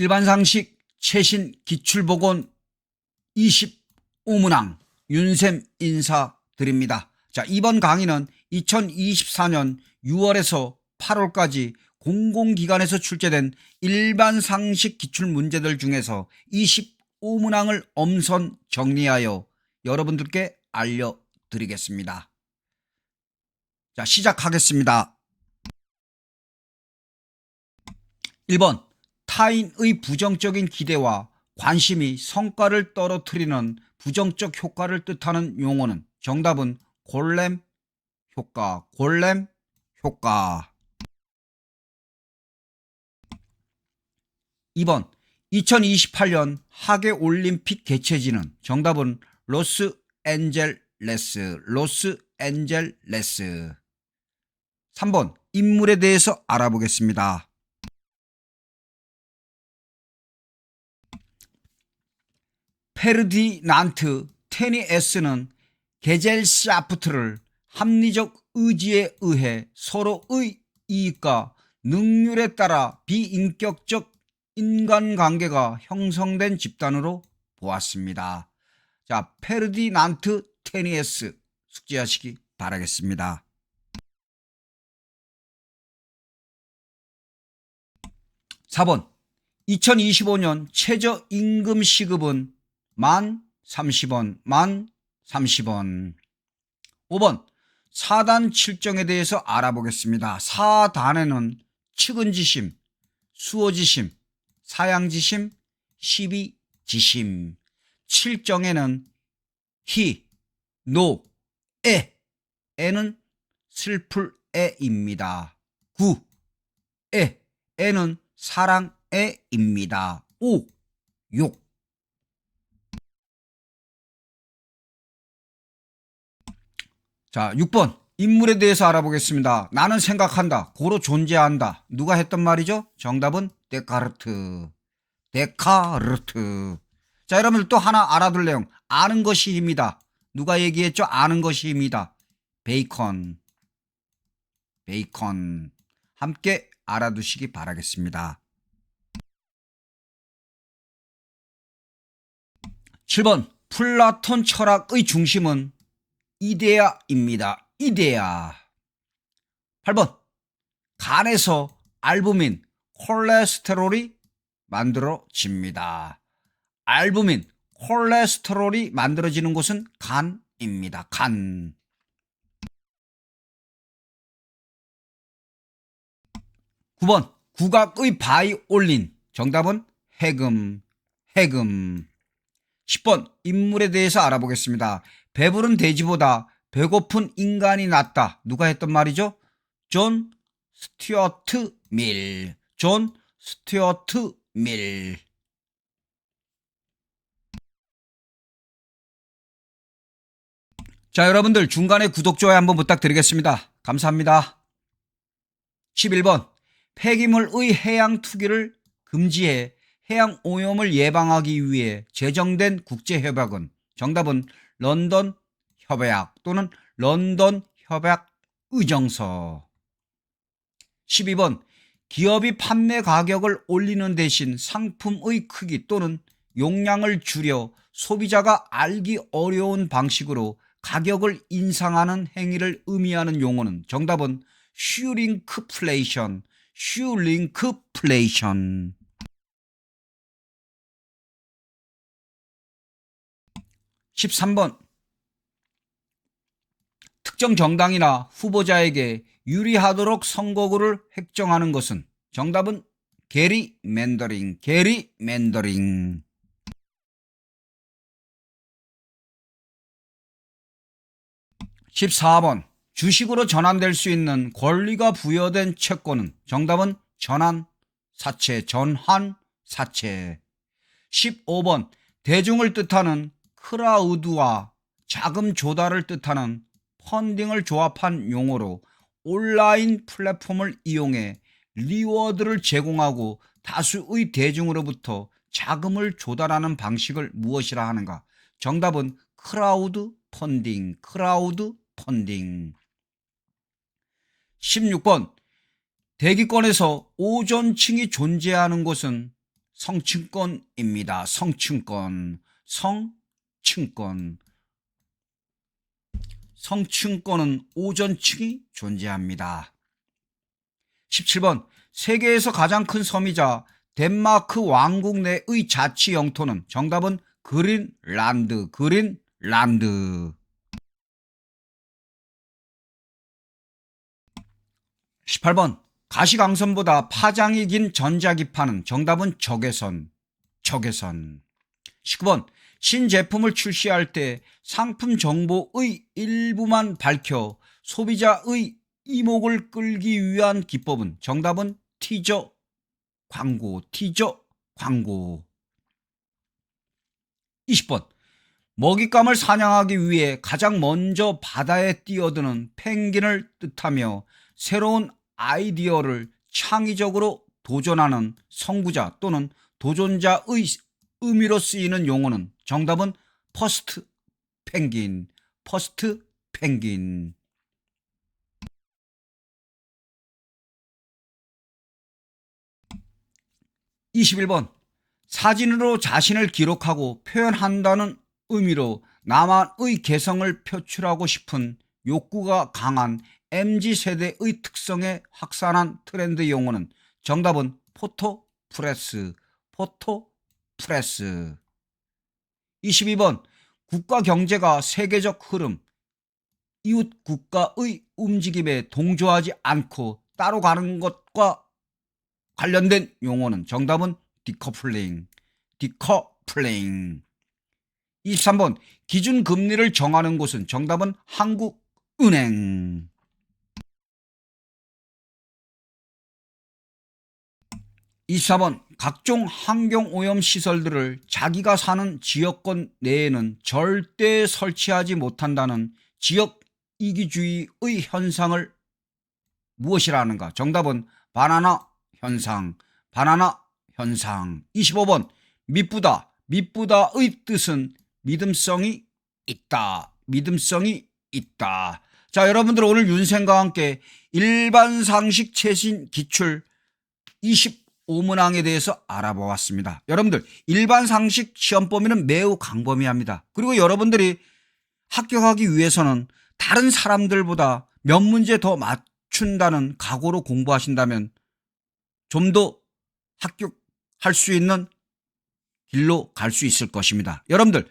일반상식 최신 기출보건 25문항 윤샘 인사드립니다. 자, 이번 강의는 2024년 6월에서 8월까지 공공기관에서 출제된 일반상식 기출문제들 중에서 25문항을 엄선 정리하여 여러분들께 알려드리겠습니다. 자, 시작하겠습니다. 1번 타인의 부정적인 기대와 관심이 성과를 떨어뜨리는 부정적 효과를 뜻하는 용어는 정답은 골렘 효과, 골렘 효과. 2번 2028년 하계 올림픽 개최지는 정답은 로스앤젤레스, 로스앤젤레스. 3번 인물에 대해서 알아보겠습니다. 페르디난트 테니에스는 게젤샤프트를 합리적 의지에 의해 서로의 이익과 능률에 따라 비인격적 인간관계가 형성된 집단으로 보았습니다. 자, 페르디난트 테니에스 숙지하시기 바라겠습니다. 4번 2025년 최저임금 시급은 만 30원, 만 30원. 5번 4단 칠정에 대해서 알아보겠습니다. 4단에는 측은지심, 수어지심, 사양지심, 시비지심. 7정에는 히, 노, 에, 에는 슬플 에입니다. 9, 에, 에는 사랑 에입니다. 5, 욕. 자, 6번. 인물에 대해서 알아보겠습니다. 나는 생각한다. 고로 존재한다. 누가 했던 말이죠? 정답은 데카르트. 데카르트. 자, 여러분들 또 하나 알아둘 내용. 아는 것이 힘이다. 누가 얘기했죠? 아는 것이 힘이다. 베이컨. 베이컨. 함께 알아두시기 바라겠습니다. 7번. 플라톤 철학의 중심은 이데아입니다. 이데아. 8번. 간에서 알부민, 콜레스테롤이 만들어집니다. 알부민, 콜레스테롤이 만들어지는 곳은 간입니다. 간. 9번. 국악의 바이올린. 정답은 해금, 해금. 10번. 인물에 대해서 알아보겠습니다. 배부른 돼지보다 배고픈 인간이 낫다. 누가 했던 말이죠? 존 스튜어트 밀. 존 스튜어트 밀. 자, 여러분들 중간에 구독, 좋아요 한번 부탁드리겠습니다. 감사합니다. 11번. 폐기물의 해양 투기를 금지해 해양 오염을 예방하기 위해 제정된 국제협약은 정답은 런던 협약 또는 런던 협약 의정서. 12번 기업이 판매 가격을 올리는 대신 상품의 크기 또는 용량을 줄여 소비자가 알기 어려운 방식으로 가격을 인상하는 행위를 의미하는 용어는 정답은 슈링크플레이션, 슈링크플레이션. 13번 특정 정당이나 후보자에게 유리하도록 선거구를 획정하는 것은 정답은 게리 맨더링, 게리 맨더링. 14번 주식으로 전환될 수 있는 권리가 부여된 채권은 정답은 전환 사채, 전환 사채. 15번 대중을 뜻하는 크라우드와 자금 조달을 뜻하는 펀딩을 조합한 용어로 온라인 플랫폼을 이용해 리워드를 제공하고 다수의 대중으로부터 자금을 조달하는 방식을 무엇이라 하는가? 정답은 크라우드 펀딩, 크라우드 펀딩. 16번 대기권에서 오존층이 존재하는 곳은 성층권입니다. 성층권. 성 층권. 성층권은 오전층이 존재합니다. 17번 세계에서 가장 큰 섬이자 덴마크 왕국 내의 자치 영토는 정답은 그린란드 그린란드 18번 가시광선보다 파장이 긴 전자기파는 정답은 적외선 적외선 19번 신제품을 출시할 때 상품 정보의 일부만 밝혀 소비자의 이목을 끌기 위한 기법은 정답은 티저 광고 티저 광고. 20번. 먹잇감을 사냥하기 위해 가장 먼저 바다에 뛰어드는 펭귄을 뜻하며 새로운 아이디어를 창의적으로 도전하는 선구자 또는 도전자의 의미로 쓰이는 용어는 정답은 퍼스트 펭귄 퍼스트 펭귄 21번 사진으로 자신을 기록하고 표현한다는 의미로 나만의 개성을 표출하고 싶은 욕구가 강한 MZ 세대의 특성에 확산한 트렌드 용어는 정답은 포토 프레스, 포토 프레스. 22번 국가 경제가 세계적 흐름, 이웃 국가의 움직임에 동조하지 않고 따로 가는 것과 관련된 용어는 정답은 디커플링, 디커플링. 23번 기준 금리를 정하는 곳은 정답은 한국은행. 24번 각종 환경오염 시설들을 자기가 사는 지역권 내에는 절대 설치하지 못한다는 지역 이기주의의 현상을 무엇이라 하는가? 정답은 바나나 현상, 바나나 현상. 25번 미쁘다, 미쁘다의 뜻은 믿음성이 있다, 믿음성이 있다. 자, 여러분들 오늘 윤생과 함께 일반 상식 최신 기출 25문항에 대해서 알아보았습니다. 여러분들 일반 상식 시험 범위는 매우 광범위합니다. 그리고 여러분들이 합격하기 위해서는 다른 사람들보다 몇 문제 더 맞춘다는 각오로 공부하신다면 좀 더 합격할 수 있는 길로 갈 수 있을 것입니다. 여러분들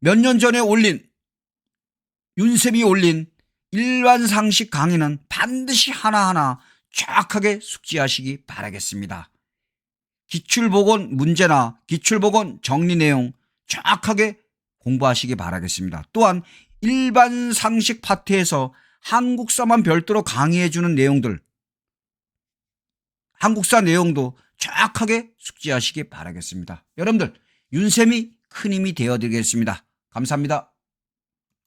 몇 년 전에 올린 윤쌤이 올린 일반 상식 강의는 반드시 하나하나 정확하게 숙지하시기 바라겠습니다. 기출보건 문제나 기출보건 정리 내용 정확하게 공부하시기 바라겠습니다. 또한 일반 상식 파트에서 한국사만 별도로 강의해주는 내용들, 한국사 내용도 정확하게 숙지하시기 바라겠습니다. 여러분들, 윤쌤이 큰 힘이 되어드리겠습니다. 감사합니다.